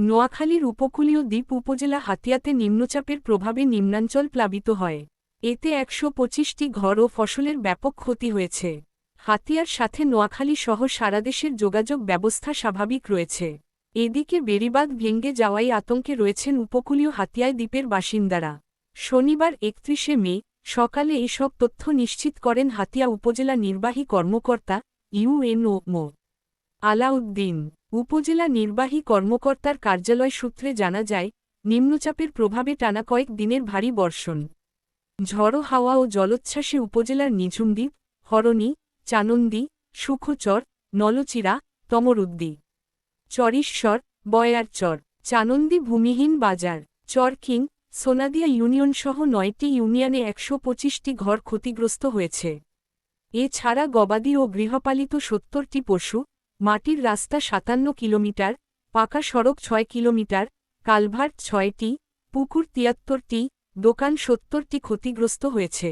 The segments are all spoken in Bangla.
নোয়াখালীর উপকূলীয় দ্বীপ উপজেলা হাতিয়াতে নিম্নচাপের প্রভাবে নিম্নাঞ্চল প্লাবিত হয়। এতে একশো পঁচিশটি ঘর ও ফসলের ব্যাপক ক্ষতি হয়েছে। হাতিয়ার সাথে নোয়াখালী সহ সারাদেশের যোগাযোগ ব্যবস্থা স্বাভাবিক রয়েছে। এদিকে বেড়িবাঁধ ভেঙ্গে যাওয়াই আতঙ্কে রয়েছেন উপকূলীয় হাতিয়ায় দ্বীপের বাসিন্দারা। শনিবার একত্রিশে মে সকালে এসব তথ্য নিশ্চিত করেন হাতিয়া উপজেলা নির্বাহী কর্মকর্তা ইউএনও মো. আলাউদ্দিন। উপজেলা নির্বাহী কর্মকর্তার কার্যালয় সূত্রে জানা যায়, নিম্নচাপের প্রভাবে টানা কয়েক দিনের ভারী বর্ষণ। ঝড়ো হাওয়া ও জলোচ্ছ্বাসে উপজেলার নিঝুমদ্বীপ হরণী, চানন্দি, সুখচর, নলচিরা, তমরুদ্দি, চরিশ্বর, বয়ারচর, চানন্দি ভূমিহীন বাজার, চরকিং, সোনাদিয়া ইউনিয়নসহ নয়টি ইউনিয়নে একশো পঁচিশটি ঘর ক্ষতিগ্রস্ত হয়েছে। এছাড়া গবাদি ও গৃহপালিত সত্তরটি পশু মাটির রাস্তা সাতান্ন কিলোমিটার, পাকা সড়ক ছয় কিলোমিটার কালভার্ট ছয়টি, পুকুর তিয়াত্তরটি, দোকান সত্তরটি ক্ষতিগ্রস্ত হয়েছে।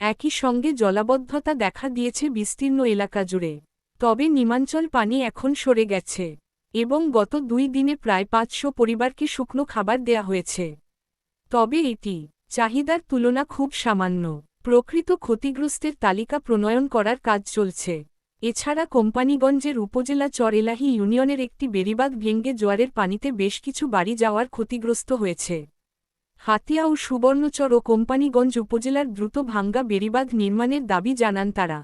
একই সঙ্গে জলাবদ্ধতা দেখা দিয়েছে বিস্তীর্ণ এলাকা জুড়ে। তবে নিমাঞ্চল পানি এখন সরে গেছে এবং গত দুই দিনে প্রায় পাঁচশো পরিবারকে শুকনো খাবার দেয়া হয়েছে। তবে এটি চাহিদার তুলনা খুব সামান্য। প্রকৃত ক্ষতিগ্রস্তের তালিকা প্রণয়ন করার কাজ চলছে। এছাড়া কোম্পানিগঞ্জের উপজেলা চর এলাহি ইউনিয়নের একটি বেড়িবাঁধ ভেঙ্গে জোয়ারের পানিতে বেশ কিছু বাড়ি যাওয়ার ক্ষতিগ্রস্ত হয়েছে। হাতিয়া ও সুবর্ণচর ও কোম্পানিগঞ্জ উপজেলার দ্রুত ভাঙ্গা বেড়িবাঁধ নির্মাণের দাবি জানান তারা।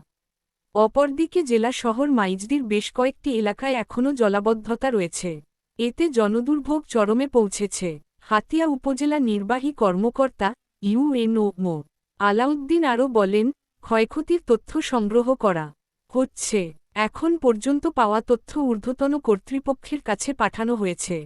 অপরদিকে জেলা শহর মাইজদির বেশ কয়েকটি এলাকায় এখনও জলাবদ্ধতা রয়েছে। এতে জনদুর্ভোগ চরমে পৌঁছেছে। হাতিয়া উপজেলা নির্বাহী কর্মকর্তা ইউএনও মো. আলাউদ্দিন আরও বলেন, ক্ষয়ক্ষতির তথ্য সংগ্রহ করা হচ্ছে। এখন পর্যন্ত পাওয়া তথ্য ঊর্ধ্বতন কর্তৃপক্ষের কাছে পাঠানো হয়েছে।